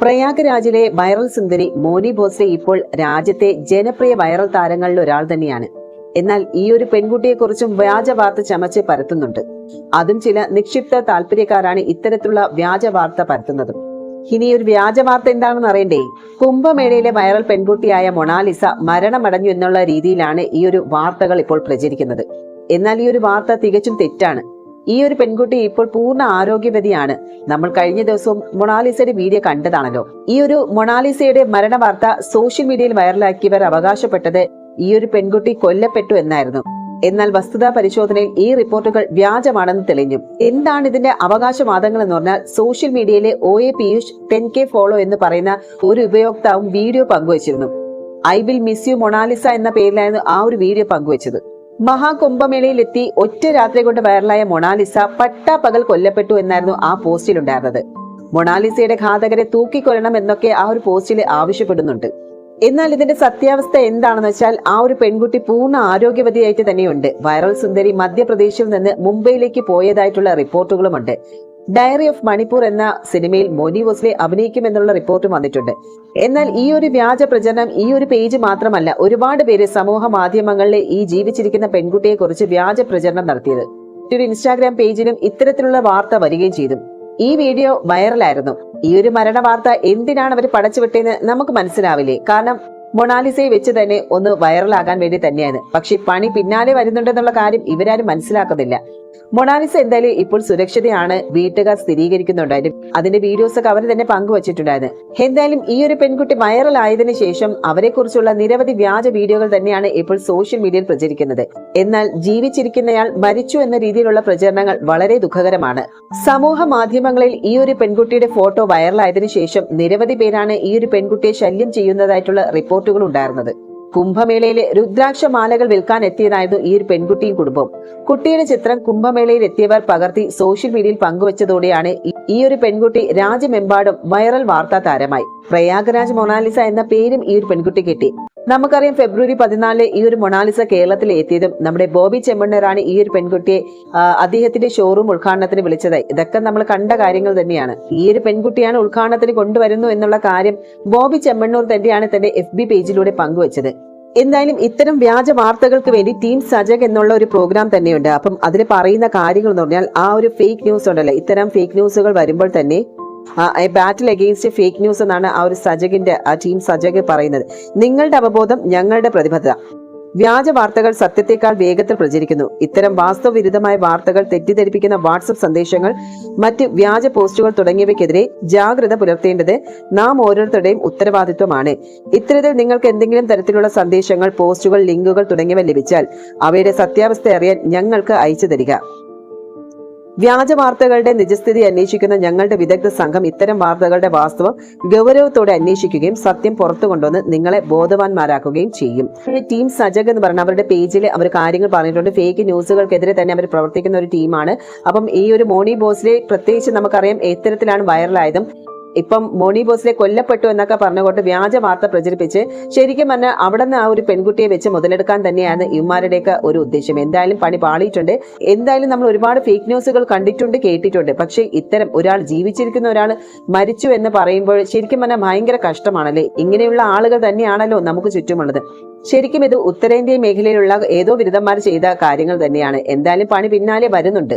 പ്രയാഗ്രാജിലെ viral സുന്ദരി മോനി ബോസ്ലെ ഇപ്പോൾ രാജ്യത്തെ ജനപ്രിയ വൈറൽ താരങ്ങളിൽ ഒരാൾ തന്നെയാണ്. എന്നാൽ ഈ ഒരു പെൺകുട്ടിയെക്കുറിച്ചും വ്യാജ വാർത്ത ചമച്ച് പരത്തുന്നുണ്ട്. അതും ചില നിക്ഷിപ്ത താല്പര്യക്കാരാണ് ഇത്തരത്തിലുള്ള വ്യാജ വാർത്ത പരത്തുന്നതും. ഇനി ഒരു വ്യാജ വാർത്ത എന്താണെന്ന് അറിയണ്ടേ? കുംഭമേളയിലെ വൈറൽ പെൺകുട്ടിയായ മൊണാലിസ മരണമടഞ്ഞു എന്നുള്ള രീതിയിലാണ് ഈ ഒരു വാർത്തകൾ ഇപ്പോൾ പ്രചരിക്കുന്നത്. എന്നാൽ ഈ ഒരു വാർത്ത തികച്ചും തെറ്റാണ്. ഈ ഒരു പെൺകുട്ടി ഇപ്പോൾ പൂർണ ആരോഗ്യവതിയാണ്. നമ്മൾ കഴിഞ്ഞ ദിവസവും മൊണാലിസയുടെ വീഡിയോ കണ്ടതാണല്ലോ. ഈ ഒരു മൊണാലിസയുടെ മരണ വാർത്ത സോഷ്യൽ മീഡിയയിൽ വൈറലാക്കിയവർ അവകാശപ്പെട്ടത് ഈ ഒരു പെൺകുട്ടി കൊല്ലപ്പെട്ടു എന്നായിരുന്നു. എന്നാൽ വസ്തുതാ പരിശോധനയിൽ ഈ റിപ്പോർട്ടുകൾ വ്യാജമാണെന്ന് തെളിഞ്ഞു. എന്താണ് ഇതിന്റെ അവകാശവാദങ്ങൾ എന്ന് പറഞ്ഞാൽ സോഷ്യൽ മീഡിയയിലെ O A Piyush ten K follow എന്ന് പറയുന്ന ഒരു ഉപയോക്താവും വീഡിയോ പങ്കുവച്ചിരുന്നു. I will miss you Monalisa എന്ന പേരിലായിരുന്നു ആ ഒരു വീഡിയോ പങ്കുവച്ചത്. മഹാകുംഭമേളയിലെത്തി ഒറ്റ രാത്രി കൊണ്ട് വൈറലായ മൊണാലിസ പട്ടാപ്പകൽ കൊല്ലപ്പെട്ടു എന്നായിരുന്നു ആ പോസ്റ്റിൽ ഉണ്ടായിരുന്നത്. മൊണാലിസയുടെ ഘാതകരെ തൂക്കിക്കൊല്ലണം എന്നൊക്കെ ആ ഒരു പോസ്റ്റിൽ ആവശ്യപ്പെടുന്നുണ്ട്. എന്നാൽ ഇതിന്റെ സത്യാവസ്ഥ എന്താണെന്ന് വെച്ചാൽ ആ ഒരു പെൺകുട്ടി പൂർണ ആരോഗ്യവതിയായിട്ട് തന്നെയുണ്ട്. വൈറൽ സുന്ദരി മധ്യപ്രദേശിൽ നിന്ന് മുംബൈയിലേക്ക് പോയതായിട്ടുള്ള റിപ്പോർട്ടുകളുമുണ്ട്. ഡയറി ഓഫ് മണിപ്പൂർ എന്ന സിനിമയിൽ മോനി വോസ്ലെ അഭിനയിക്കുമെന്നുള്ള റിപ്പോർട്ട് വന്നിട്ടുണ്ട്. എന്നാൽ ഈ ഒരു വ്യാജ പ്രചരണം ഈ ഒരു പേജ് മാത്രമല്ല ഒരുപാട് പേര് സമൂഹ മാധ്യമങ്ങളിലെ ഈ ജീവിച്ചിരിക്കുന്ന പെൺകുട്ടിയെ കുറിച്ച് വ്യാജ പ്രചരണം നടത്തിയത്. ഒരു ഇൻസ്റ്റാഗ്രാം പേജിലും ഇത്തരത്തിലുള്ള വാർത്ത വരികയും ചെയ്തു. ഈ വീഡിയോ വൈറലായിരുന്നു. ഈ ഒരു മരണ വാർത്ത എന്തിനാണ് അവർ പടച്ചു വിട്ടതെന്ന് നമുക്ക് മനസ്സിലാവില്ലേ? കാരണം മൊണാലിസയെ വെച്ച് തന്നെ ഒന്ന് വൈറലാകാൻ വേണ്ടി തന്നെയാണ്. പക്ഷെ പണി പിന്നാലെ വരുന്നുണ്ടെന്നുള്ള കാര്യം ഇവരാരും മനസ്സിലാക്കുന്നില്ല. മൊണാലിസ എന്തായാലും ഇപ്പോൾ സുരക്ഷിതയാണ്. വീട്ടുകാർ സ്ഥിരീകരിക്കുന്നുണ്ടായിരുന്നു അതിന്റെ വീഡിയോസ് ഒക്കെ അവർ തന്നെ പങ്കുവച്ചിട്ടുണ്ടായിരുന്നു. എന്തായാലും ഈ ഒരു പെൺകുട്ടി വൈറൽ ആയതിനു ശേഷം അവരെ കുറിച്ചുള്ള നിരവധി വ്യാജ വീഡിയോകൾ തന്നെയാണ് ഇപ്പോൾ സോഷ്യൽ മീഡിയയിൽ പ്രചരിക്കുന്നത്. എന്നാൽ ജീവിച്ചിരിക്കുന്നയാൾ മരിച്ചു എന്ന രീതിയിലുള്ള പ്രചരണങ്ങൾ വളരെ ദുഃഖകരമാണ്. സമൂഹ മാധ്യമങ്ങളിൽ ഈ ഒരു പെൺകുട്ടിയുടെ ഫോട്ടോ വൈറലായതിനു ശേഷം നിരവധി പേരാണ് ഈ ഒരു പെൺകുട്ടിയെ ശല്യം ചെയ്യുന്നതായിട്ടുള്ള റിപ്പോർട്ടുകൾ ഉണ്ടായിരുന്നത്. കുംഭമേളയിലെ രുദ്രാക്ഷ മാലകൾ വിൽക്കാൻ എത്തിയതായിരുന്നു ഈ ഒരു പെൺകുട്ടിയും കുടുംബം കുട്ടിയുടെ ചിത്രം കുംഭമേളയിൽ എത്തിയവർ പകർത്തി സോഷ്യൽ മീഡിയയിൽ പങ്കുവച്ചതോടെയാണ് ഈ- ഒരു പെൺകുട്ടി രാജ്യമെമ്പാടും വൈറൽ വാർത്താ താരമായി. പ്രയാഗരാജ് മൊണാലിസ എന്ന പേരും ഈ ഒരു പെൺകുട്ടി കിട്ടി. നമുക്കറിയാം ഫെബ്രുവരി പതിനാലിന് ഈ ഒരു മൊണാലിസ കേരളത്തിൽ എത്തിയതും നമ്മുടെ ബോബി ചെമ്മണ്ണറാണ് ഈ ഒരു പെൺകുട്ടിയെ അദ്ദേഹത്തിന്റെ ഷോറൂം ഉദ്ഘാടനത്തിന് വിളിച്ചതായി ഇതൊക്കെ നമ്മൾ കണ്ട കാര്യങ്ങൾ തന്നെയാണ്. ഈ ഒരു പെൺകുട്ടിയാണ് ഉദ്ഘാടനത്തിന് കൊണ്ടുവരുന്നു എന്നുള്ള കാര്യം ബോബി ചെമ്മണ്ണൂർ തന്നെയാണ് തന്റെ എഫ് ബി പേജിലൂടെ പങ്കുവച്ചത്. എന്തായാലും ഇത്തരം വ്യാജ വാർത്തകൾക്ക് വേണ്ടി ടീം സജഗ് എന്നുള്ള ഒരു പ്രോഗ്രാം തന്നെയുണ്ട്. അപ്പം അതിൽ പറയുന്ന കാര്യങ്ങൾ എന്ന് പറഞ്ഞാൽ ആ ഒരു ഫേക്ക് ന്യൂസ് ഉണ്ടല്ലോ. ഇത്തരം ഫേക്ക് ന്യൂസുകൾ വരുമ്പോൾ തന്നെ ബാറ്റിൽ അഗെയിൻസ്റ്റ് ഫേക്ക് ന്യൂസ് എന്നാണ് ആ ഒരു സജഗിന്റെ ആ ടീം സജഗ് പറയുന്നത്. നിങ്ങളുടെ അവബോധം ഞങ്ങളുടെ പ്രതിബദ്ധത. വ്യാജ വാർത്തകൾ സത്യത്തെക്കാൾ വേഗത്തിൽ പ്രചരിക്കുന്നു. ഇത്തരം വാസ്തവവിരുദ്ധമായ വാർത്തകൾ തെറ്റിദ്ധരിപ്പിക്കുന്ന വാട്സപ്പ് സന്ദേശങ്ങൾ മറ്റ് വ്യാജ പോസ്റ്റുകൾ തുടങ്ങിയവയ്ക്കെതിരെ ജാഗ്രത പുലർത്തേണ്ടത് നാം ഓരോരുത്തരുടെയും ഉത്തരവാദിത്വമാണ്. ഇത്തരത്തിൽ നിങ്ങൾക്ക് എന്തെങ്കിലും തരത്തിലുള്ള സന്ദേശങ്ങൾ പോസ്റ്റുകൾ ലിങ്കുകൾ തുടങ്ങിയവ ലഭിച്ചാൽ അവയുടെ സത്യാവസ്ഥ അറിയാൻ ഞങ്ങൾക്ക് അയച്ചു തരിക. വ്യാജ വാർത്തകളുടെ നിജസ്ഥിതി അന്വേഷിക്കുന്ന ഞങ്ങളുടെ വിദഗ്ധ സംഘം ഇത്തരം വാർത്തകളുടെ വാസ്തവം ഗൗരവത്തോടെ അന്വേഷിക്കുകയും സത്യം പുറത്തു കൊണ്ടുവന്ന് നിങ്ങളെ ബോധവാന്മാരാക്കുകയും ചെയ്യും. ടീം സജഗ് എന്ന് പറഞ്ഞ അവരുടെ പേജിൽ അവർ കാര്യങ്ങൾ പറഞ്ഞിട്ടുണ്ട്. ഫേക്ക് ന്യൂസുകൾക്കെതിരെ തന്നെ അവർ പ്രവർത്തിക്കുന്ന ഒരു ടീമാണ്. അപ്പം ഈ ഒരു മോണി ബോസിലെ പ്രത്യേകിച്ച് നമുക്കറിയാം എത്തരത്തിലാണ് വൈറലായതും. ഇപ്പം മോണി ബോസിലെ കൊല്ലപ്പെട്ടു എന്നൊക്കെ പറഞ്ഞുകൊണ്ട് വ്യാജ വാർത്ത പ്രചരിപ്പിച്ച് ശരിക്കും പറഞ്ഞാൽ അവിടെ നിന്ന് ആ ഒരു പെൺകുട്ടിയെ വെച്ച് മുതലെടുക്കാൻ തന്നെയാണ് ഇവന്മാരുടെയൊക്കെ ഒരു ഉദ്ദേശം. എന്തായാലും പണി പാളിയിട്ടുണ്ട്. എന്തായാലും നമ്മൾ ഒരുപാട് ഫേക്ക് ന്യൂസുകൾ കണ്ടിട്ടുണ്ട് കേട്ടിട്ടുണ്ട്. പക്ഷേ ഇത്തരം ഒരാൾ ജീവിച്ചിരിക്കുന്ന ഒരാൾ മരിച്ചു എന്ന് പറയുമ്പോൾ ശരിക്കും പറഞ്ഞാൽ ഭയങ്കര കഷ്ടമാണല്ലേ? ഇങ്ങനെയുള്ള ആളുകൾ തന്നെയാണല്ലോ നമുക്ക് ചുറ്റുമുള്ളത്. ശരിക്കും ഇത് ഉത്തരേന്ത്യ മേഖലയിലുള്ള ഏതോ ബിരുദന്മാർ ചെയ്ത കാര്യങ്ങൾ തന്നെയാണ്. എന്തായാലും പണി പിന്നാലെ വരുന്നുണ്ട്.